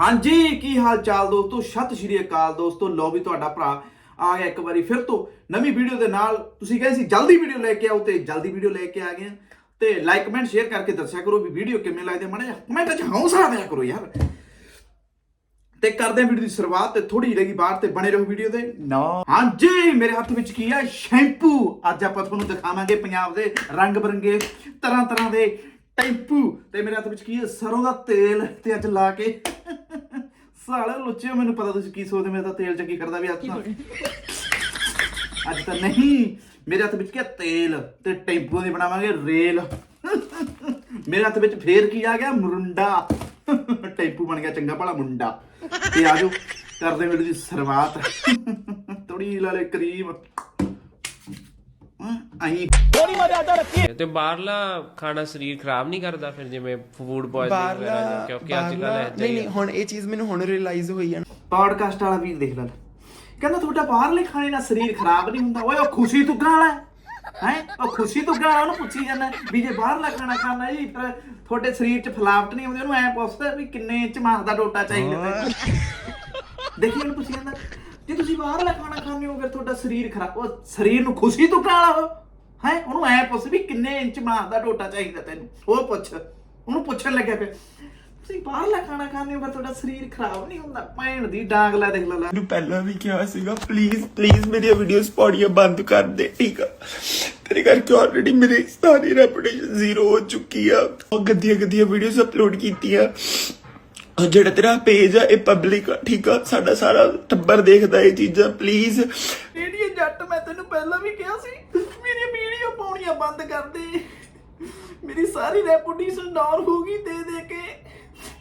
ਹਾਂਜੀ, ਕੀ ਹਾਲ ਚਾਲ ਦੋਸਤੋ? ਸਤਿ ਸ਼੍ਰੀ ਅਕਾਲ ਦੋਸਤੋ। ਲੋ ਵੀ ਤੁਹਾਡਾ ਭਰਾ ਆ ਗਿਆ ਇੱਕ ਵਾਰੀ ਫਿਰ ਤੋਂ ਨਵੀਂ ਵੀਡੀਓ ਦੇ ਨਾਲ। ਤੁਸੀਂ ਕਹਿੰਦੇ ਸੀ ਜਲਦੀ ਵੀਡੀਓ ਲੈ ਕੇ ਆਓ ਤੇ ਜਲਦੀ ਵੀਡੀਓ ਲੈ ਕੇ ਆ ਗਏ ਤੇ ਲਾਈਕ ਕਮੈਂਟ ਸ਼ੇਅਰ ਕਰਕੇ ਦੱਸਿਆ ਕਰੋ ਵੀ ਵੀਡੀਓ ਕਿਵੇਂ ਲੱਗਦੀ ਹੈ ਮਾੜਾ ਕਮੈਂਟ 'ਚ ਹੌਸਲਾ ਦਿਆ ਕਰੋ ਯਾਰ। ਤੇ ਕਰਦੇ ਹਾਂ ਵੀਡੀਓ ਦੀ ਸ਼ੁਰੂਆਤ ਤੇ ਥੋੜੀ ਰਹੀ ਬਾਹਰ ਤੇ ਬਣੇ ਰਹੋ ਵੀਡੀਓ ਦੇ ਨਾ ਹਾਂਜੀ, ਮੇਰੇ ਹੱਥ ਵਿੱਚ ਕੀ ਹੈ ਸ਼ੈਂਪੂ। ਅੱਜ ਆਪਾਂ ਤੁਹਾਨੂੰ ਦਿਖਾਵਾਂਗੇ ਪੰਜਾਬ ਦੇ ਰੰਗ ਬਰੰਗੇ ਤਰ੍ਹਾਂ ਤਰ੍ਹਾਂ ਦੇ ਟੈਂਪੂ। ਤੇ ਮੇਰੇ ਹੱਥ ਵਿੱਚ ਕੀ ਹੈ ਸਰੋਂ ਦਾ ਤੇਲ ਤੇ ਅੱਜ ਲਾ ਕੇ ਸਾਲੇ ਲੁੱਚੇ ਮੈਨੂੰ ਪਤਾ ਤੁਸੀਂ ਕੀ ਸੋਚਦੇ ਮੇਰੇ ਤਾਂ ਤੇਲ ਚ ਕੀ ਕਰਦਾ ਵੀ ਹੱਥ ਨਾਲ। ਅੱਜ ਤਾਂ ਨਹੀਂ ਮੇਰੇ ਹੱਥ ਵਿੱਚ ਕੀ ਤੇਲ ਤੇ ਟੈਂਪੂ ਦੀ ਬਣਾਵਾਂਗੇ ਰੇਲ। ਮੇਰੇ ਹੱਥ ਵਿੱਚ ਫੇਰ ਕੀ ਆ ਗਿਆ? ਮੁਰੰਡਾ। ਟੈਂਪੂ ਬਣ ਗਿਆ ਚੰਗਾ ਭਲਾ ਮੁੰਡਾ। ਤੇ ਆਜੋ ਕਰਦੇ ਵੀਡੀਓ ਦੀ ਸ਼ੁਰੂਆਤ। ਥੋੜੀ ਲਾਲੇ ਕਰੀਮ ਆਈ। ਤੇ ਬਾਹਰਲਾ ਖਾਣਾ ਸਰੀਰ ਖਰਾਬ ਨਹੀਂ ਕਰਦਾ ਫਿਰ ਜਿਵੇਂ ਫੂਡ ਪੋਇਜ਼ਨਿੰਗ ਵਗੈਰਾ ਕਿਉਂਕਿ ਅੱਜ ਕੱਲ ਐਦਾਂ ਨਹੀਂ ਹੀ ਨਹੀਂ ਹੁਣ ਇਹ ਚੀਜ਼ ਮੈਨੂੰ ਹੁਣ ਰਿਅਲਾਈਜ਼ ਹੋਈ ਹੈ ਪੌਡਕਾਸਟ ਵਾਲਾ ਵੀਰ ਦੇਖ ਲੈ। ਕਹਿੰਦਾ ਤੁਹਾਡਾ ਬਾਹਰਲੇ ਖਾਣੇ ਨਾਲ ਸਰੀਰ ਖਰਾਬ ਨਹੀਂ ਹੁੰਦਾ। ਓਏ ਉਹ ਖੁਸ਼ੀ ਤੁੱਗਾ ਵਾਲਾ ਹੈ? ਉਹ ਖੁਸ਼ੀ ਤੁੱਗਾ ਵਾਲਾ ਉਹਨੂੰ ਪੁੱਛੀ ਜਾਂਦਾ। ਵੀ ਜੇ ਬਾਹਰਲਾ ਖਾਣਾ ਖਾਣਾ ਜੀ ਤੁਹਾਡੇ ਸਰੀਰ 'ਚ ਫਲਾਵਟ ਨਹੀਂ ਆਉਂਦੀ। ਉਹਨੂੰ ਐ ਪੁੱਛਦਾ ਵੀ ਕਿੰਨੇ ਇੰਚ ਮਾਸ ਦਾ ਟੋਟਾ ਚਾਹੀਦਾ ਦੇਖੀ ਉਹਨੂੰ ਪੁੱਛੀ ਜਾਂਦਾ। ਜੇ ਤੁਸੀਂ ਬਾਹਰਲਾ ਖਾਣਾ ਖਾਂਦੇ ਹੋ, ਫਿਰ ਤੁਹਾਡਾ ਸਰੀਰ ਖਰਾਬ, ਉਹ ਸਰੀਰ ਨੂੰ ਖੁਸ਼ੀ ਤੁੱਗਾ ਵਾਲਾ ਉਹ। ਹੈ? ਉਹਨੂੰ ਐ ਪੁੱਛ ਵੀ ਕਿੰਨੇ ਇੰਚ ਮਾਸ ਟੋਟਾ ਚਾਹੀਦਾ ਤੈਨੂੰ। ਉਹ ਪੁੱਛ। ਉਹਨੂੰ ਪੁੱਛਣ ਲੱਗਿਆ ਪਿਆ ਤੁਸੀਂ ਬਾਹਰਲਾ ਖਾਣਾ ਖਾਂਦੇ ਹੋ ਪਰ ਤੁਹਾਡਾ ਸਰੀਰ ਖਰਾਬ ਨਹੀਂ ਹੁੰਦਾ। ਭੈਣ ਦੀ ਡਾਂਗ ਦੇਖ ਲੈ ਮੈਨੂੰ ਪਹਿਲਾਂ ਵੀ ਕਿਹਾ ਸੀਗਾ ਪਲੀਜ਼ ਪਲੀਜ਼ ਮੇਰੀਆਂ ਵੀਡੀਓਜ਼ ਪਾਉਣੀਆਂ ਬੰਦ ਕਰ ਦੇ, ਠੀਕ ਆ? ਤੇਰੇ ਕਰਕੇ ਆਲਰੇਡੀ ਮੇਰੀ ਸਾਰੀ ਰੈਪੂਟੇਸ਼ਨ ਜ਼ੀਰੋ ਹੋ ਚੁੱਕੀ ਆ। ਉਹ ਗੰਦੀਆਂ ਗੰਦੀਆਂ ਵੀਡੀਓਜ਼ ਅਪਲੋਡ ਕੀਤੀਆਂ। ਔਰ ਜਿਹੜਾ ਤੇਰਾ ਪੇਜ ਆ, ਇਹ ਪਬਲਿਕ ਆ, ਠੀਕ ਆ? ਸਾਡਾ ਸਾਰਾ ਟੱਬਰ ਦੇਖਦਾ ਇਹ ਚੀਜ਼ਾਂ ਪਲੀਜ਼ ਇਹਦੀ ਜੱਟ ਮੈਂ ਤੈਨੂੰ ਪਹਿਲਾਂ ਵੀ ਕਿਹਾ ਸੀ ਮੇਰੀ ਵੀਡੀਓ ਪਾਉਣੀਆਂ ਬੰਦ ਕਰ ਦੇ। ਮੇਰੀ ਸਾਰੀ ਰੈਪੂਟੇਸ਼ਨ ਡਾਊਨ ਹੋ ਗਈ, ਦੇ ਦੇ ਕੇ।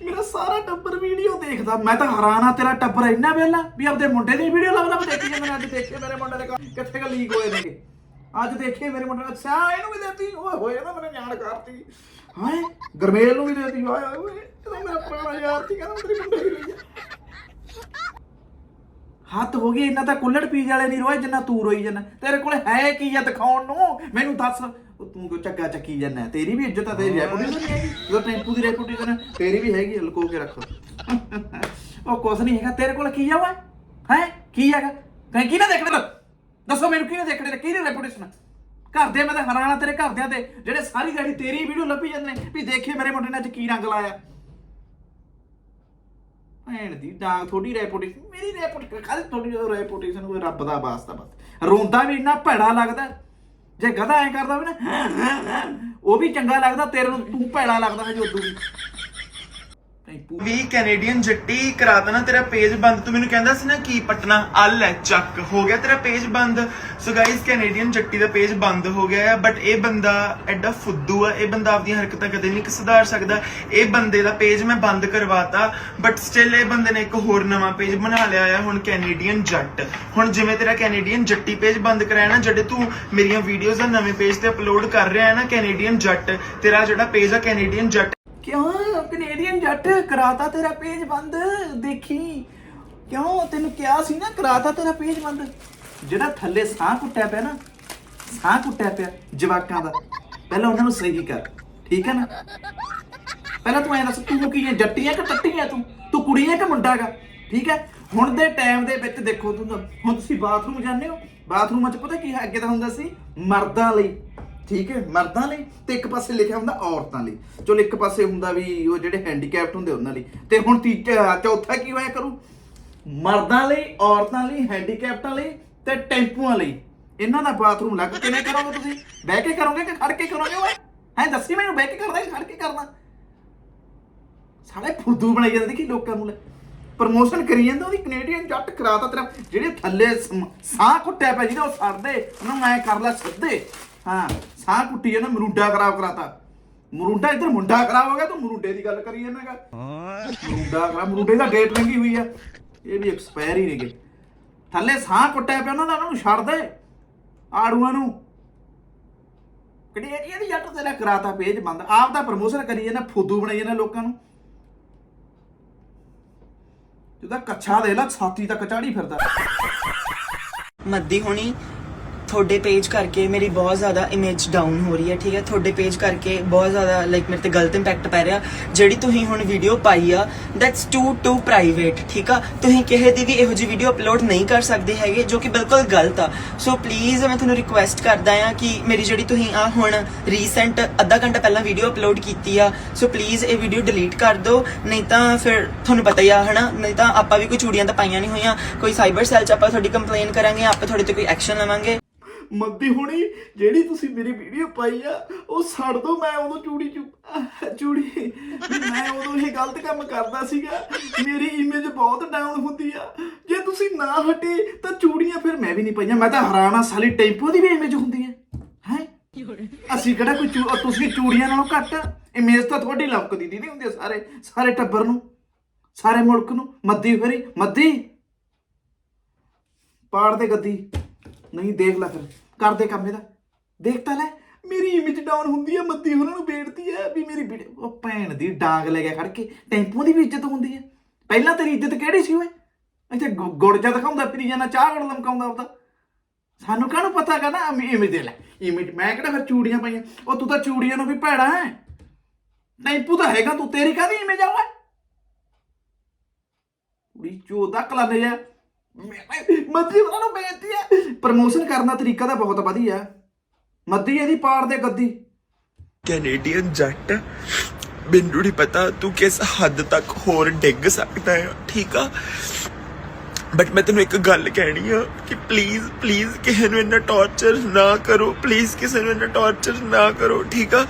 ਮੇਰਾ ਸਾਰਾ ਟੱਬਰ ਵੀਡੀਓ ਦੇਖਦਾ। ਮੈਂ ਤਾਂ ਹੈਰਾਨ ਤੇਰਾ ਟੱਬਰ ਇੰਨਾ ਵੇਲਾ ਵੀ ਆਪਦੇ ਮੁੰਡੇ ਦੀ ਵੀਡੀਓ ਲੱਭਦਾ। ਮੈਂ ਦੇਖੀ ਜਾਂਦਾ ਅੱਜ ਦੇਖੇ ਮੇਰੇ ਮੁੰਡੇ ਦੇ ਕਿੱਥੇ ਕ ਲੀਕ ਹੋਏ ਨੇਗੇ ਅੱਜ ਦੇਖੇ ਮੇਰੇ ਮੁੰਡੇ ਨੇ, ਅੱਛਾ, ਇਹਨੂੰ ਵੀ ਦੇਤੀ। ਓਏ ਹੋਏ ਨਾ ਮੈਨੂੰ ਜਾਣ ਕਰਤੀ। ਹਾਏ ਗਰਮੇਲ ਨੂੰ ਵੀ ਦੇਤੀ। ਓਏ ਓਏ। ਇਹ ਤਾਂ ਮੇਰਾ ਯਾਰ ਸੀ ਕਹਿੰਦਾ ਮੇਰੀ ਮੁੰਡੇ ਦੀ ਲਈ ਆ। ਹੱਥ ਹੋ ਗਈ ਇੰਨਾ ਤਾਂ ਕੁੱਲੜ ਪੀਜ ਵਾਲੇ ਨਹੀਂ ਰੋਏ ਜਿੰਨਾ ਤੂੰ ਰੋਈ ਜਾਂਦਾ। ਤੇਰੇ ਕੋਲ ਹੈ ਕੀ ਆ ਦਿਖਾਉਣ ਨੂੰ? ਮੈਨੂੰ ਦੱਸ। ਉਹ ਤੂੰ ਕਿਉਂ ਚੱਕਾ ਚੱਕੀ ਜਾਂਦਾ? ਤੇਰੀ ਵੀ ਇੱਜ਼ਤ ਆ, ਤੇਰੀ ਰੈਪੂਟੇਸ਼ਨ ਨਹੀਂ ਹੈਗੀ ਜਦੋਂ ਟੈਂਪੂ ਦੀ ਰੈਪੂਟੇਸ਼ਨ ਤੇਰੀ ਵੀ ਹੈਗੀ ਲੁਕੋ ਕੇ ਰੱਖ। ਉਹ ਕੁਛ ਨਹੀਂ ਹੈਗਾ, ਤੇਰੇ ਕੋਲ ਕੀ ਆ ਵਾ ਹੈ? ਕੀ ਹੈਗਾ? ਕਹੀਂ ਕੀ ਨਾ ਦੇਖਣਾ ਦੱਸੋ ਮੈਨੂੰ ਕਿਹਨੇ ਦੇਖਣੇ ਨੇ ਰੈਪੂਟੇਸ਼ਨ ਘਰ ਦੇ ਮੈਂ ਤਾਂ ਹੈਰਾਨ ਆ ਤੇਰੇ ਘਰਦਿਆਂ ਤੇ, ਜਿਹੜੇ ਸਾਰੀ ਦਿਹਾੜੀ ਤੇਰੀ ਵੀਡੀਓ ਲੱਭੀ ਜਾਂਦੇ ਨੇ, ਵੀ ਦੇਖੇ ਮੇਰੇ ਮੁੰਡੇ ਨੇ ਅੱਜ ਕੀ ਰੰਗ ਲਾਇਆ। ਭੈਣ ਦੀ ਡਾਂਗ ਥੋੜੀ ਰੈਪੂਟੇਸ਼ਨ ਮੇਰੀ ਰੈਪੂਟੇਸ਼ਨ ਖਾਲੀ ਥੋੜੀ ਰੈਪੂਟੇਸ਼ਨ ਕੋਈ ਰੱਬ ਦਾ ਵਾਸਤਾ ਬਸ। ਰੋਂਦਾ ਵੀ ਇੰਨਾ ਭੈੜਾ ਲੱਗਦਾ, ਜੇ ਗਧਾ ਐ ਕਰਦਾ ਵੀ ਨਾ, ਉਹ ਵੀ ਚੰਗਾ ਲੱਗਦਾ, ਤੇਰੇ ਨੂੰ ਤੂੰ ਭੈੜਾ ਲੱਗਦਾ ਹੈ ਜੋ ਉਦੋਂ ਵੀ। ਵੀ ਕੈਨੇਡੀਅਨ ਜੱਟੀ ਕਰਾਤਾ ਨਾ ਤੇਰਾ ਪੇਜ ਬੰਦ। ਤੂੰ ਮੈਨੂੰ ਕਹਿੰਦਾ ਸੀ ਨਾ ਕੀ ਪਟਨਾ? ਅਲ ਹੈ ਚੱਕ। ਹੋ ਗਿਆ ਤੇਰਾ ਪੇਜ ਬੰਦ। ਸੋ ਗਾਇਸ ਕੈਨੇਡੀਅਨ ਜੱਟੀ ਦਾ ਪੇਜ ਬੰਦ ਹੋ ਗਿਆ ਹੈ ਬਟ ਇਹ ਬੰਦਾ ਐਡਾ ਫੁੱਦੂ ਆ। ਇਹ ਬੰਦਾ ਆਪਦੀਆਂ ਹਰਕਤਾਂ ਕਦੇ ਨਹੀਂ ਸੁਧਾਰ ਸਕਦਾ। ਇਹ ਬੰਦੇ ਦਾ ਪੇਜ ਮੈਂ ਬੰਦ ਕਰਵਾਤਾ ਬਟ ਸਟਿਲ ਇਹ ਬੰਦੇ ਨੇ ਇੱਕ ਹੋਰ ਨਵਾਂ ਪੇਜ ਬਣਾ ਲਿਆ ਆ, ਹੁਣ ਕੈਨੇਡੀਅਨ ਜੱਟ। ਹੁਣ ਜਿਵੇਂ ਤੇਰਾ ਕੈਨੇਡੀਅਨ ਜੱਟੀ ਪੇਜ ਬੰਦ ਕਰਾਇਆ ਨਾ, ਜਿਹੜੇ ਤੂੰ ਮੇਰੀਆਂ ਵੀਡੀਓਜ਼ ਆ ਨਵੇਂ ਪੇਜ ਤੇ ਅਪਲੋਡ ਕਰ ਰਿਹਾ ਹੈ ਨਾ ਕੈਨੇਡੀਅਨ ਜੱਟ, ਤੇਰਾ ਜਿਹੜਾ ਪੇਜ ਆ ਕੈਨੇਡੀਅਨ ਜੱਟ ਕਿਉਂ? ਕੈਨੇਡੀਅਨ ਜੱਟ, ਕਰਾਤਾ ਤੇਰਾ ਪੇਜ ਬੰਦ, ਦੇਖੀ। ਕਿਉਂ? ਤੈਨੂੰ ਕਿਹਾ ਸੀ ਨਾ, ਕਰਾਤਾ ਤੇਰਾ ਪੇਜ ਬੰਦ। ਜਿਹੜਾ ਥੱਲੇ ਸਾਹ ਕੁੱਟਿਆ ਪਿਆ ਨਾ, ਸਾਹ ਕੁੱਟਿਆ ਪਿਆ ਜਵਾਕਾਂ ਦਾ। ਪਹਿਲਾਂ ਉਹਨਾਂ ਨੂੰ ਸਹੀ ਕਰ, ਠੀਕ ਹੈ ਨਾ? ਪਹਿਲਾਂ ਤੂੰ ਐਂ ਦੱਸ, ਤੂੰ ਕੀ ਹੈ, ਜੱਟੀ ਹੈ ਕਿ ਟੱਟੀ ਤੂੰ? ਤੂੰ ਕੁੜੀ ਹੈ ਕਿ ਮੁੰਡਾ ਹੈਗਾ? ਠੀਕ ਹੈ? ਹੁਣ ਦੇ ਟਾਈਮ ਦੇ ਵਿੱਚ ਦੇਖੋ, ਤੂੰ ਹੁਣ ਤੁਸੀਂ ਬਾਥਰੂਮ ਜਾਂਦੇ ਹੋ। ਬਾਥਰੂਮਾਂ 'ਚ ਪਤਾ ਕੀ ਹੈ, ਅੱਗੇ ਤਾਂ ਹੁੰਦਾ ਸੀ, ਮਰਦਾਂ ਲਈ। ਠੀਕ ਹੈ, ਮਰਦਾਂ ਲਈ ਤੇ ਇੱਕ ਪਾਸੇ ਲਿਖਿਆ ਹੁੰਦਾ ਔਰਤਾਂ ਲਈ। ਚਲੋ ਇੱਕ ਪਾਸੇ ਹੁੰਦਾ ਵੀ ਉਹ ਜਿਹੜੇ ਹੈਂਡੀਕੈਪਟ ਹੁੰਦੇ ਉਹਨਾਂ ਲਈ। ਤੇ ਹੁਣ ਤੀਜਾ, ਚੌਥਾ ਕੀ ਹੋਇਆ ਕਰੂ? ਮਰਦਾਂ ਲਈ, ਔਰਤਾਂ ਲਈ ਹੈਂਡੀਕੈਪਟਾਂ ਲਈ ਤੇ ਟੈਂਪੂਆਂ ਲਈ। ਇਹਨਾਂ ਦਾ ਬਾਥਰੂਮ ਲੱਗ ਕਿਵੇਂ ਕਰੋਗੇ ਤੁਸੀਂ? ਬਹਿ ਕੇ ਕਰੋਗੇ ਕਿ ਖੜ ਕੇ ਕਰੋਗੇ ਓਏ ਹੈ, ਦੱਸੀ ਮੈਨੂੰ, ਬਹਿ ਕੇ ਕਰਦਾ ਕਿ ਖੜ ਕੇ ਕਰਦਾ ਸਾਲੇ ਫੁੱਦੂ ਬਣਾਈ ਜਾਂਦੇ ਕਿ ਲੋਕਾਂ ਨੂੰ ਪ੍ਰਮੋਸ਼ਨ ਕਰੀ ਜਾਂਦਾ, ਉਹਦੀ ਕੈਨੇਡੀਅਨ ਜੱਟ ਕਰਾਤਾ ਤੇਰਾ। ਜਿਹੜੇ ਥੱਲੇ ਸਾਹ ਕੁੱਟਿਆ ਪਿਆ ਜਿਹਦਾ ਉਹ ਸੜਦੇ। ਉਹਨੂੰ ਮੈਂ ਕਰ ਲੈ ਸਿੱਧੇ ਹਾਂ, ਸਾਹ ਕੁੱਟੀ ਜਾਂਦਾ ਮਰੂੰਡਾ ਖਰਾਬ ਕਰਾਤਾ। ਮਰੂੰਡਾ ਇੱਧਰ ਮੁੰਡਾ ਖਰਾਬ ਹੋ ਗਿਆ, ਤੂੰ ਮਰੂੰਡੇ ਦੀ ਗੱਲ ਕਰੀ ਜਾਂਦਾਗਾ। ਮਰੂੰਡਾ ਖਰਾਬ, ਮਰੂੰਡੇ ਦਾ ਡੇਟ ਲੰਗੀ ਹੋਈ ਆ। ਇਹ ਵੀ ਐਕਸਪਾਇਰ ਹੀ ਨੇਗੇ। ਥੱਲੇ ਸਾਹ ਕੁੱਟਿਆ ਪਿਆ ਉਹਨਾਂ ਦਾ, ਉਹਨਾਂ ਨੂੰ ਛੱਡ ਦੇ। ਆੜੂਆਂ ਨੂੰ। ਕੈਨੇਡੀਅਨ ਜੱਟ ਤੇਰਾ ਕਰਾਤਾ ਪੇਜ ਬੰਦ? ਆਪ ਦਾ ਪ੍ਰਮੋਸ਼ਨ ਕਰੀ ਜਾਂਦਾ, ਫੁੱਦੂ ਬਣਾਈ ਜਾਂਦਾ ਲੋਕਾਂ ਨੂੰ। ਜਿਹਦਾ ਕੱਛਾ ਦੇ ਲਾ, ਛਾਤੀ ਤੱਕ ਚਾੜੀ ਫਿਰਦਾ। ਮੱਦੀ ਹੋਣੀ ਤੁਹਾਡੇ ਪੇਜ ਕਰਕੇ ਮੇਰੀ ਬਹੁਤ ਜ਼ਿਆਦਾ ਇਮੇਜ ਡਾਊਨ ਹੋ ਰਹੀ ਹੈ, ਠੀਕ ਹੈ? ਤੁਹਾਡੇ ਪੇਜ ਕਰਕੇ ਬਹੁਤ ਜ਼ਿਆਦਾ ਲਾਈਕ ਮੇਰੇ ਤੇ ਗਲਤ ਇੰਪੈਕਟ ਪੈ ਰਿਹਾ। ਜਿਹੜੀ ਤੁਸੀਂ ਹੁਣ ਵੀਡੀਓ ਪਾਈ ਆ ਦੈਟਸ ਟੂ ਟੂ ਪ੍ਰਾਈਵੇਟ ਠੀਕ ਆ? ਤੁਸੀਂ ਕਿਸੇ ਦੀ ਵੀ ਇਹੋ ਜਿਹੀ ਵੀਡੀਓ ਅਪਲੋਡ ਨਹੀਂ ਕਰ ਸਕਦੇ ਹੈਗੇ, ਜੋ ਕਿ ਬਿਲਕੁਲ ਗਲਤ ਆ। ਸੋ ਪਲੀਜ਼ ਮੈਂ ਤੁਹਾਨੂੰ ਰਿਕੁਐਸਟ ਕਰਦਾ ਆ ਕਿ ਮੇਰੀ ਜਿਹੜੀ ਤੁਸੀਂ ਆ ਹੁਣ ਰੀਸੈਂਟ ਅੱਧਾ ਘੰਟਾ ਪਹਿਲਾਂ ਵੀਡੀਓ ਅਪਲੋਡ ਕੀਤੀ ਆ ਸੋ ਪਲੀਜ਼ ਇਹ ਵੀਡੀਓ ਡਿਲੀਟ ਕਰ ਦਿਓ। ਨਹੀਂ ਤਾਂ ਫਿਰ ਤੁਹਾਨੂੰ ਪਤਾ ਹੀ ਆ, ਹਨਾ? ਨਹੀਂ ਤਾਂ ਆਪਾਂ ਵੀ ਕੋਈ ਚੂੜੀਆਂ ਤਾਂ ਪਾਈਆਂ ਨਹੀਂ ਹੋਈਆਂ। ਕੋਈ ਸਾਈਬਰ ਸੈੱਲ 'ਚ ਆਪਾਂ ਤੁਹਾਡੀ ਕੰਪਲੇਨ ਕਰਾਂਗੇ, ਆਪਾਂ ਤੁਹਾਡੇ ਤੇ ਕੋਈ ਐਕਸ਼ਨ ਲਵਾਂਗੇ। ਮੱਦੀ ਹੋਣੀ, ਜਿਹੜੀ ਤੁਸੀਂ ਮੇਰੀ ਵੀਡੀਓ ਪਾਈ ਆ, ਉਹ ਛੱਡ ਦੋ, ਮੈਂ ਉਦੋਂ ਚੂੜੀ ਚੂ ਚੂੜੀ ਵੀ ਮੈਂ ਉਦੋਂ ਇਹ ਗਲਤ ਕੰਮ ਕਰਦਾ ਸੀਗਾ, ਮੇਰੀ ਇਮੇਜ ਬਹੁਤ ਡਾਊਨ ਹੁੰਦੀ ਆ। ਜੇ ਤੁਸੀਂ ਨਾ ਹਟੇ, ਤਾਂ ਚੂੜੀਆਂ ਫਿਰ ਮੈਂ ਵੀ ਨਹੀਂ ਪਾਈਆਂ, ਮੈਂ ਤਾਂ ਹੈਰਾਨ ਆ ਸਾਲੀ ਟੈਂਪੋ ਦੀ ਵੀ ਇਮੇਜ ਹੁੰਦੀ ਹੈ ਹੈ? ਅਸੀਂ ਕਿਹੜਾ ਕੋਈ ਚੂ- ਤੁਸੀਂ ਚੂੜੀਆਂ ਨਾਲੋਂ ਘੱਟ ਇਮੇਜ ਤਾਂ ਤੁਹਾਡੀ ਲਮਕਦੀ ਦੀ ਨਹੀਂ ਹੁੰਦੀ ਸਾਰੇ ਸਾਰੇ ਟੱਬਰ ਨੂੰ, ਸਾਰੇ ਮੁਲਕ ਨੂੰ, ਮੱਦੀ ਫਰੀ ਮੱਦੀ। ਪਾੜ ਦੇ ਗੱਦੀ। ਨਹੀਂ, ਦੇਖ ਲੈ ਫਿਰ ਕਰਦੇ ਕੰਮ ਇਹਦਾ। ਦੇਖ ਤਾਂ ਲੈ, ਮੇਰੀ ਇਮੇਜ ਡਾਊਨ ਹੁੰਦੀ ਹੈ, ਮੱਦੀ ਉਹਨਾਂ ਨੂੰ ਬੇੜਤੀ ਹੈ ਵੀ ਮੇਰੀ ਵੀਡੀਓ, ਉਹ ਭੈਣ ਦੀ ਡਾਂਗ ਲੈ ਗਿਆ ਖੜ ਕੇ ਟੈਂਪੂ ਦੀ ਵੀ ਇੱਜ਼ਤ ਹੁੰਦੀ ਹੈ। ਪਹਿਲਾਂ ਤੇਰੀ ਇੱਜ਼ਤ ਕਿਹੜੀ ਸੀ ਓਏ? ਇੱਥੇ ਗੁ- ਗੁੜ ਜਾ ਦਿਖਾਉਂਦਾ ਪੀ ਜਾਣਾ ਚਾਹ ਗੜ ਲਮਕਾਉਂਦਾ ਉਹਦਾ ਸਾਨੂੰ ਕਾਹਨੂੰ ਪਤਾ ਹੈਗਾ ਨਾ ਇਮੇਜ ਦੇ ਲੈ। ਇਮੇਜ ਮੈਂ ਕਿਹੜਾ ਫਿਰ ਚੂੜੀਆਂ ਪਾਈਆਂ? ਉਹ ਤੂੰ ਤਾਂ ਚੂੜੀਆਂ ਨੂੰ ਵੀ ਭੈੜਾ ਹੈ। ਟੈਂਪੂ ਤਾਂ ਹੈਗਾ, ਤੂੰ ਤੇਰੀ ਕਾਹਦੀ ਇਮੇਜ ਆ ਓਏ? ਕੁੜੀ ਚੋਦਾ ਕਲਾਨੇ ਜਾ ਮੱਦੀ ਉਹਨਾਂ ਨੂੰ ਬੇਇੱਜ਼ਤੀ ਹੈ, ਪ੍ਰਮੋਸ਼ਨ ਕਰਨ ਦਾ ਤਰੀਕਾ ਤਾਂ ਬਹੁਤ ਵਧੀਆ ਮੱਦੀ ਇਹਦੀ ਪਾੜ ਦੇ ਗੱਦੀ। ਕੈਨੇਡੀਅਨ ਜੱਟ, ਮੈਨੂੰ ਨਹੀਂ ਪਤਾ ਤੂੰ ਕਿਸ ਹੱਦ ਤੱਕ ਹੋਰ ਡਿੱਗ ਸਕਦਾ ਹੈ, ਠੀਕ ਆ? ਬਟ ਮੈਂ ਤੈਨੂੰ ਇੱਕ ਗੱਲ ਕਹਿਣੀ ਆ ਕਿ ਪਲੀਜ਼ ਪਲੀਜ਼ ਕਿਸੇ ਨੂੰ ਇੰਨਾ ਟੌਰਚਰ ਨਾ ਕਰੋ ਪਲੀਜ਼ ਕਿਸੇ ਨੂੰ ਇੰਨਾ ਟੌਰਚਰ ਨਾ ਕਰੋ, ਠੀਕ ਆ?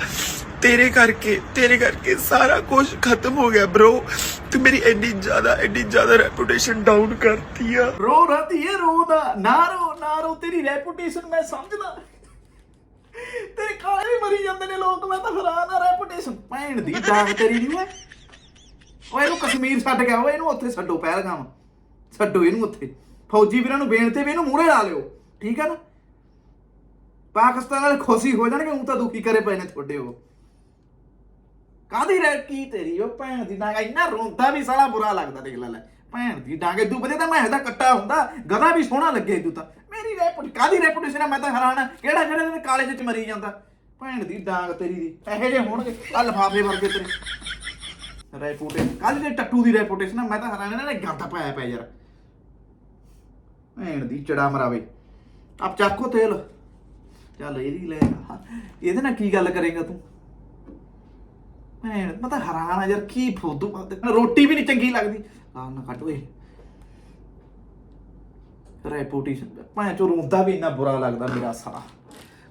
ਤੇਰੇ ਕਰਕੇ ਤੇਰੇ ਕਰਕੇ ਸਾਰਾ ਕੁਝ ਖਤਮ ਹੋ ਗਿਆ ਬ్రో ਤੂੰ ਮੇਰੀ ਇੰਨੀ ਜ਼ਿਆਦਾ ਇੰਨੀ ਜ਼ਿਆਦਾ ਰੈਪੂਟੇਸ਼ਨ ਡਾਊਨ ਕਰਤੀ ਆ। ਰੋ ਰਹੀ ਹੈ ਰੋ ਨਾ। ਨਾ ਰੋ ਨਾ ਰੋ। ਤੇਰੀ ਰੈਪੂਟੇਸ਼ਨ ਮੈਂ ਸਮਝਦਾ। ਤੇਰੇ ਕਾਲੇ ਵੀ ਮਰੀ ਜਾਂਦੇ ਨੇ ਲੋਕ, ਮੈਂ ਤਾਂ ਹੈਰਾਨ ਆ ਰੈਪੂਟੇਸ਼ਨ ਭੈਣ ਦੀ ਡਾਂਗ ਤੇਰੀ ਨਹੀਂ ਓਏ। ਓਏ, ਇਹਨੂੰ ਕਸ਼ਮੀਰ ਛੱਡ ਗਿਆ ਓਏ ਇਹਨੂੰ ਉੱਥੇ ਛੱਡੋ ਪਹਿਲਗਾਮ। ਛੱਡੋ ਇਹਨੂੰ ਉੱਥੇ। ਫੌਜੀ ਵੀਰਾਂ ਨੂੰ ਬੇਨਤੀ ਵੀ ਇਹਨੂੰ ਮੂਹਰੇ ਲਾ ਲਿਓ। ਠੀਕ ਹੈ ਨਾ? ਪਾਕਿਸਤਾਨ ਵਾਲੇ ਖੁਸ਼ੀ ਹੋ ਜਾਣਗੇ ਉਹ ਤਾਂ ਦੁਖੀ ਕਰੇ ਪਏ ਨੇ ਤੁਹਾਡੇ ਉਹ। ਕਾਦੀ ਰਹਿ ਕੀ ਤੇਰੀ? ਉਹ ਭੈਣ ਦੀ ਡਾਂਗ, ਇੰਨਾ ਰੋਂਦਾ ਵੀ ਸਾਲਾ ਬੁਰਾ ਲੱਗਦਾ, ਦੇਖ ਲੈ ਲੈ। ਭੈਣ ਦੀ ਡਾਂਗ ਇਦੂ ਵਧੀਆ ਤਾਂ ਮੈਂ ਇਹਦਾ ਕੱਟਾ ਹੁੰਦਾ ਗਦਾ ਵੀ ਸੋਹਣਾ ਲੱਗੇ ਤੂੰ ਤਾਂ। ਮੇਰੀ ਰੈਪੂਟ ਕਾਦੀ ਰੈਪੂਟੇਸ਼ਨ ਆ? ਮੈਂ ਤਾਂ ਹੈਰਾਨ ਆ। ਕਿਹੜਾ ਜਿਹੜਾ ਦਿਨ ਕਾਲਜ ਚ ਮਰੀ ਜਾਂਦਾ? ਭੈਣ ਦੀ ਡਾਂਗ ਤੇਰੀ ਦੀ, ਇਹੋ ਜਿਹੇ ਹੋਣਗੇ। ਆ ਲਫਾਫੇ ਵਰਗੇ ਤੇਰੇ। ਰੈਪੂਟੇਸ਼ਨ ਕਾਦੀ ਦੇ ਟੱਟੂ ਦੀ ਰੈਪੂਟੇਸ਼ਨ ਆ? ਮੈਂ ਤਾਂ ਹੈਰਾਨ ਇਹਨਾਂ ਨੇ ਗੰਦ ਪਾਇਆ ਪਿਆ ਯਾਰ। ਭੈਣ ਦੀ ਚੜਾ ਮਰਾਵੇ। ਆਪ ਚੱਕੋ ਤੇਲ। ਚੱਲ ਇਹਦੀ ਲੈ ਇਹਦੇ ਨਾਲ ਕੀ ਗੱਲ ਕਰੇਗਾ ਤੂੰ? ਭੈਣ ਮੈਂ ਤਾਂ ਹੈਰਾਨ ਆ ਯਾਰ ਕੀ ਫੋਦੂ ਰੋਟੀ ਵੀ ਨਹੀਂ ਚੰਗੀ ਲੱਗਦੀ। ਆ ਨਾ ਕੱਟ ਓਏ। ਰੈਪੂਟੇਸ਼ਨ ਭੈਣ ਚੋ ਰੋਂਦਾ ਵੀ ਇੰਨਾ ਬੁਰਾ ਲੱਗਦਾ ਮੇਰਾ ਸਾਲਾ।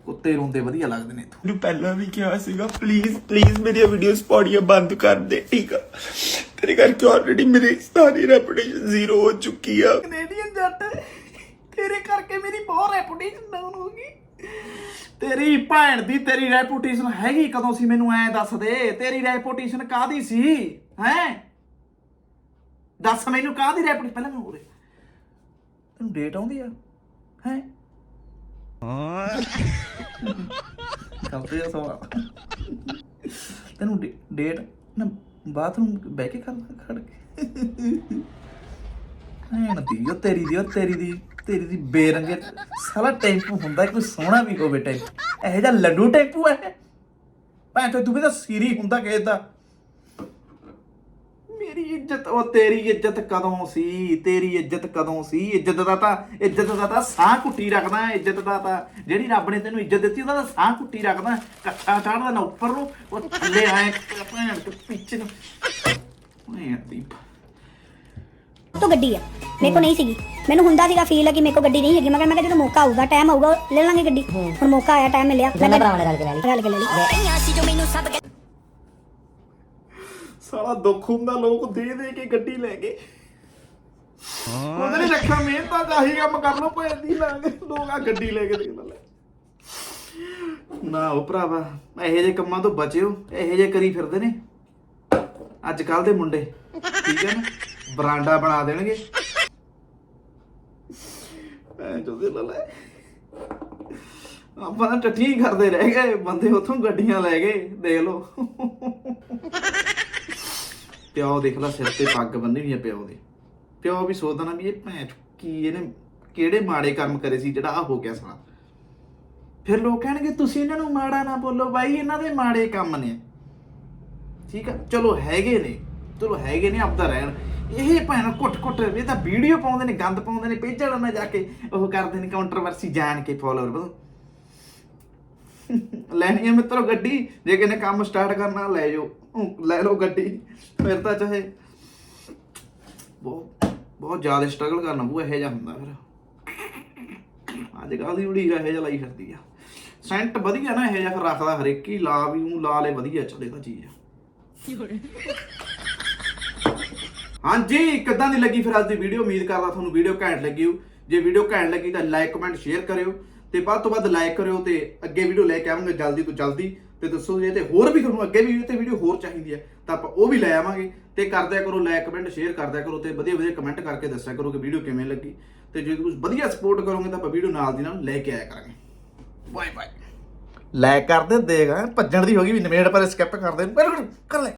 ਕੁੱਤੇ ਰੋਂਦੇ ਵਧੀਆ ਲੱਗਦੇ ਨੇ ਤੂੰ ਨੂੰ ਪਹਿਲਾਂ ਵੀ ਕਿਹਾ ਸੀਗਾ ਪਲੀਜ਼ ਪਲੀਜ਼ ਮੇਰੀਆਂ ਵੀਡੀਓਜ਼ ਪਾਉਣੀਆਂ ਬੰਦ ਕਰ ਦੇ ਠੀਕ ਆ? ਤੇਰੇ ਕਰਕੇ ਆਲਰੇਡੀ ਮੇਰੀ ਸਾਰੀ ਰੈਪੂਟੇਸ਼ਨ ਜ਼ੀਰੋ ਹੋ ਚੁੱਕੀ ਆ। ਕੈਨੇਡੀਅਨ ਜੱਟ ਤੇਰੇ ਕਰਕੇ ਮੇਰੀ ਬਹੁਤ ਰੈਪੂਟੇਸ਼ਨ ਡਾਊਨ ਹੋ ਗਈ। ਤੇਰੀ ਭੈਣ ਦੀ ਤੇਰੀ ਰੈਪੂਟੇਸ਼ਨ ਹੈਗੀ ਕਦੋਂ ਸੀ ਮੈਨੂੰ ਐ ਦੱਸ ਦੇ? ਤੇਰੀ ਰੈਪੂਟੇਸ਼ਨ ਕਾਦੀ ਸੀ? ਹੈ? ਦੱਸ ਮੈਨੂੰ ਕਾਦੀ ਰੈਪੂਟੇਸ਼ਨ ਪਹਿਲਾਂ ਮੈਨੂੰ ਉਰੇ। ਤੈਨੂੰ ਡੇਟ ਆਉਂਦੀ ਆ? ਹੈ? ਕਰਦੇ ਆ ਸਵਾਲ। ਤੈਨੂੰ ਡੇਟ ਨਾ ਬਾਥਰੂਮ ਬਹਿ ਕੇ ਕਰਦਾ ਖੜ ਕੇ। ਐਨ ਦੀ, ਉਹ ਤੇਰੀ ਦੀ, ਉਹ ਤੇਰੀ ਦੀ। ਤੇਰੀ ਦੀ ਬੇਰੰਗੇ ਸਾਲਾ ਟੈਂਪੂ ਹੁੰਦਾ, ਕੋਈ ਸੋਹਣਾ ਵੀ ਹੋਵੇ ਟੈਂਪੂ। ਇਹੋ ਜਿਹਾ ਲੱਡੂ ਟੈਂਪੂ ਹੈ ਭਾਂ ਤੂੰ ਵੀ ਤਾਂ ਸੀਰੀ ਹੁੰਦਾ ਕਿਸੇ ਦਾ। ਮੇਰੀ ਇੱਜ਼ਤ, ਉਹ ਤੇਰੀ ਇੱਜ਼ਤ ਕਦੋਂ ਸੀ? ਤੇਰੀ ਇੱਜ਼ਤ ਕਦੋਂ ਸੀ? ਇੱਜ਼ਤ ਦਾ ਤਾਂ, ਇੱਜ਼ਤ ਦਾ ਤਾਂ ਸਾਹ ਕੁੱਟੀ ਰੱਖਦਾ ਇੱਜ਼ਤ ਦਾ ਤਾਂ। ਜਿਹੜੀ ਰੱਬ ਨੇ ਤੈਨੂੰ ਇੱਜ਼ਤ ਦਿੱਤੀ, ਉਹਦਾ ਤਾਂ ਸਾਹ ਕੁੱਟੀ ਰੱਖਦਾ ਹੈ। ਕੱਛਾ ਚੜਦਾ ਨਾ ਉੱਪਰ ਨੂੰ, ਉਹ ਥੱਲੇ ਆਏ, ਭੈਣ ਤੇ ਪਿੱਛੇ ਨੂੰ। ਭੈਣ ਦੀ ਤੋਂ ਗੱਡੀ ਆ। ਮੇਰੇ ਕੋ ਨਹੀਂ ਸੀਗੀ। ਮੈਨੂੰ ਹੁੰਦਾ ਸੀਗਾ ਫੀਲ ਹੈ ਕਿ ਮੇਰੇ ਕੋ ਗੱਡੀ ਨਹੀਂ ਹੈਗੀ। ਮੈਂ ਕਿਹਾ ਮੈਂ ਕਿਹਾ ਜਦੋਂ ਮੌਕਾ ਆਊਗਾ ਟਾਈਮ ਆਊਗਾ ਲੈ ਲਾਂਗੇ ਗੱਡੀ। ਹੁਣ ਮੌਕਾ ਆਇਆ ਟਾਈਮ ਮਿਲਿਆ। ਮੈਂ ਭਰਾਵਾਂ ਨੇ ਰਲ ਕੇ ਲੈ ਲਈ। ਰਲ ਕੇ ਲੈ ਲਈ। ਸਾਲਾ ਦੁੱਖ ਹੁੰਦਾ ਲੋਕ ਦੇ ਦੇ ਕੇ ਗੱਡੀ ਲੈ ਗਏ ਉਹਦੇ ਨੇ ਰੱਖਿਆ ਮਿਹਨਤਾਂ ਦਾ ਹੀ ਕੰਮ ਕਰ ਲੋ ਭੈਣ ਦੀ ਲਾਂਗ ਲੋਕ ਆ ਗੱਡੀ ਲੈ ਕੇ ਦੇਖ ਲੈ ਨਾ ਉਹ ਭਰਾਵਾ ਇਹੋ ਜਿਹੇ ਕੰਮਾਂ ਤੋਂ ਬਚਿਓ। ਇਹੋ ਜਿਹੇ ਕਰੀ ਫਿਰਦੇ ਨੇ। ਅੱਜ ਕੱਲ ਦੇ ਮੁੰਡੇ। ਠੀਕ ਹੈ ਨਾ? ਬਰਾਂਡਾ ਬਣਾ ਦੇਣਗੇ। ਐ ਜੋਦੇ ਲੈ ਆਪਾਂ ਤਾਂ ਟੱਠੀ ਕਰਦੇ ਰਹਿ ਗਏ, ਬੰਦੇ ਉਥੋਂ ਗੱਡੀਆਂ ਲੈ ਗਏ, ਦੇਖ ਲਓ। ਪਿਓ ਦੇਖ ਲੈ, ਸਿਰ ਤੇ ਪੱਗ ਬੰਨੀ ਹੋਈ ਆ ਪਿਓ ਦੇ। ਪਿਓ ਵੀ ਸੋਚਦਾ ਨਾ ਵੀ ਇਹ ਭੈਣ ਚੋ ਕੀ ਇਹਨੇ ਕਿਹੜੇ ਮਾੜੇ ਕੰਮ ਕਰੇ ਸੀ, ਜਿਹੜਾ ਆ ਹੋ ਗਿਆ ਸਾਲਾ। ਫਿਰ ਲੋਕ ਕਹਿਣਗੇ, ਤੁਸੀਂ ਇਹਨਾਂ ਨੂੰ ਮਾੜਾ ਨਾ ਬੋਲੋ ਬਾਈ, ਇਹਨਾਂ ਦੇ ਮਾੜੇ ਕੰਮ ਨੇ। ਠੀਕ ਆ, ਚਲੋ ਹੈਗੇ ਨੇ। ਚਲੋ ਹੈਗੇ ਨੇ ਆਪਦਾ ਰਹਿਣ। ਇਹ ਭੈਣ ਕੁੱਟ ਕੁੱਟ ਇਹ ਤਾਂ ਵੀਡੀਓ ਪਾਉਂਦੇ ਨੇ, ਗੰਦ ਪਾਉਂਦੇ ਨੇ, ਪੇਜਾਂ ਨਾਲ ਜਾ ਕੇ ਉਹ ਕਰਦੇ ਨੇ ਕੰਟਰੋਵਰਸੀ ਜਾਣ ਕੇ ਫਾਲੋਅਰ ਵਧੋ ਲੈਣੀ ਹੈ ਮਿੱਤਰੋ ਗੱਡੀ, ਜੇ ਕਿਨੇ ਕੰਮ ਸਟਾਰਟ ਕਰਨਾ ਲੈ ਜਾਓ। ਲੈ ਲਓ ਗੱਡੀ, ਫਿਰ ਤਾਂ ਚਾਹੇ ਬਹੁਤ ਬਹੁਤ ਜ਼ਿਆਦਾ ਸਟਰਗਲ ਕਰਨਾ ਪਊ, ਇਹੋ ਜਿਹਾ ਹੁੰਦਾ ਫਿਰ। ਅੱਜ ਕੱਲ੍ਹ ਦੀ ਉੜੀ ਇਹੋ ਜਿਹਾ ਲਾਈ ਫਿਰਦੀ ਆ। ਸੈਂਟ ਵਧੀਆ ਨਾ ਇਹੋ ਜਿਹਾ ਫਿਰ ਰੱਖਦਾ ਹਰੇਕ ਹੀ, ਲਾ ਵੀ ਉਹ ਲਾ ਲੈ, ਵਧੀਆ ਚੱਲੇ ਤਾਂ ਚੀਜ਼ ਹਾਂਜੀ, ਕਿੱਦਾਂ ਦੀ ਲੱਗੀ ਫਿਰ ਅੱਜ ਦੀ ਵੀਡੀਓ ਉਮੀਦ ਕਰਦਾ ਤੁਹਾਨੂੰ ਵੀਡੀਓ ਘੈਂਟ ਲੱਗੀ ਹੋ ਜੇ ਵੀਡੀਓ ਘੈਂਟ ਲੱਗੀ ਤਾਂ ਲਾਈਕ ਕਮੈਂਟ ਸ਼ੇਅਰ ਕਰਿਓ ਤੇ ਵੱਧ ਤੋਂ ਵੱਧ ਲਾਈਕ ਕਰਿਓ ਤੇ ਅੱਗੇ ਵੀਡੀਓ ਲੈ ਕੇ ਆਵਾਂਗੇ ਜਲਦੀ ਤੋਂ ਜਲਦੀ। ਤੇ ਦੱਸੋ ਜੇ ਤੇ ਹੋਰ ਵੀ ਤੁਹਾਨੂੰ ਅੱਗੇ ਵੀ ਤੇ ਵੀਡੀਓ ਹੋਰ ਚਾਹੀਦੀ ਹੈ, ਤਾਂ ਆਪਾਂ ਉਹ ਵੀ ਲੈ ਆਵਾਂਗੇ। ਤੇ ਕਰਦਿਆ ਕਰੋ ਲਾਈਕ ਕਮੈਂਟ ਸ਼ੇਅਰ ਕਰਦਿਆ ਕਰੋ ਤੇ ਵਧੀਆ ਵਧੀਆ ਕਮੈਂਟ ਕਰਕੇ ਦੱਸਿਆ ਕਰੋ ਕਿ ਵੀਡੀਓ ਕਿਵੇਂ ਲੱਗੀ। ਤੇ ਜੇ ਤੁਸੀਂ ਵਧੀਆ ਸਪੋਰਟ ਕਰੋਗੇ ਤਾਂ ਆਪਾਂ ਵੀਡੀਓ ਨਾਲ ਦੀ ਨਾਲ ਲੈ ਕੇ ਆਇਆ ਕਰਾਂਗੇ। ਬਾਏ ਬਾਏ ਲਾਈਕ ਕਰਦੇ ਦੇਗਾ ਭੱਜਣ ਦੀ ਹੋ ਗਈ ਵੀ ਨਵੇੜ ਪਰ ਸਕਿਪ ਕਰਦੇ ਬਿਲਕੁਲ, ਕਰ ਲੈ।